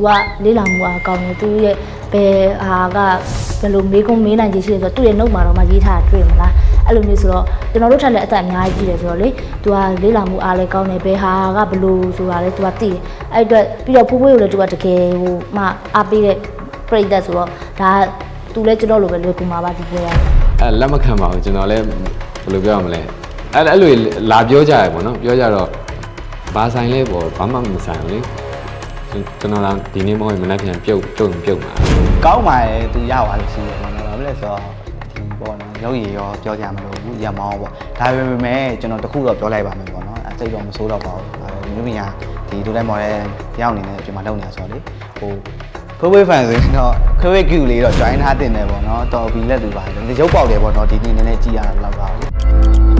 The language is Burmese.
သူကလေးလာမှုအားကောင်းတယ်သူရဲ့ဘယ်ဟာကဘယ်လိုမေးခွန်းမေးနိုင်ခြင်းရှိလဲဆိုတော့သူ့ရဲ့နှုတ်မှာတော့မှရေးထားတာတွေ့မလားအဲ့လိုမျိုးဆိုတော့ကျွန်တော်တို့ထက်လည်းအသက်အများကြီးကြီးတယ်ဆိုတော့လေသူကလေးလာမှုအားလည်းကောင်းတယ်ဘယ်ဟာကဘယ်လိုဆိုတာလဲသူကသိတယ်အဲ့အတွက်ပြီးတော့ဖိုးဖိုးကိုလည်းသူကတကယ်ဟိုမှအားပေးတဲ့ပြိတ္တဆိုတော့ဒါကသူလည်းကျွန်တော်လိုပဲလွယ်ကူမှာပါဒီပွဲရအဲလက်မခံပါဘူးကျွန်တော်လည်းဘယ်လိုပြောရမလဲအဲ့အဲ့လိုလာပြောကြရပေါ့နော်ပြောကြတော့ဘာဆိုင်လဲပေါ့ဘာမှမဆိုင်ဘူးလေ ကျွန်တော်ကဒီနေ့မဟုတ်ရင်မနေ့ပြန်ပြုတ်ပြုတ်ပြုတ်မှာကောင်းပါရဲ့သူရသွားလို့ရှိတယ်ပေါ့နော်ဘာဖြစ်လဲဆိုတော့ဒီပေါ့နော်ရုပ်ရည်ရောပြောကြမလို့ဘူးရမောင်းပေါ့ဒါပေမဲ့ကျွန်တော်တခုတော့ပြောလိုက်ပါမယ်ပေါ့နော်အစိတ်တော့မစိုးတော့ပါဘူးအဲမျိုးပညာဒီဒိုလိုက်မော်တဲ့တယောက်အနေနဲ့ဒီမှာလုပ်နေတာဆိုတော့လေဟိုဖိုးဖွေးဖန်ဆိုရင်တော့ခွေးခွေး Q လေးတော့ join ထားတင်တယ်ပေါ့နော်တော်ပြီလက်သူပါတယ်ဒီရုပ်ပေါက်တယ်ပေါ့နော်ဒီနေ့နည်းနည်းကြည့်ရတာတော့ပါဘူး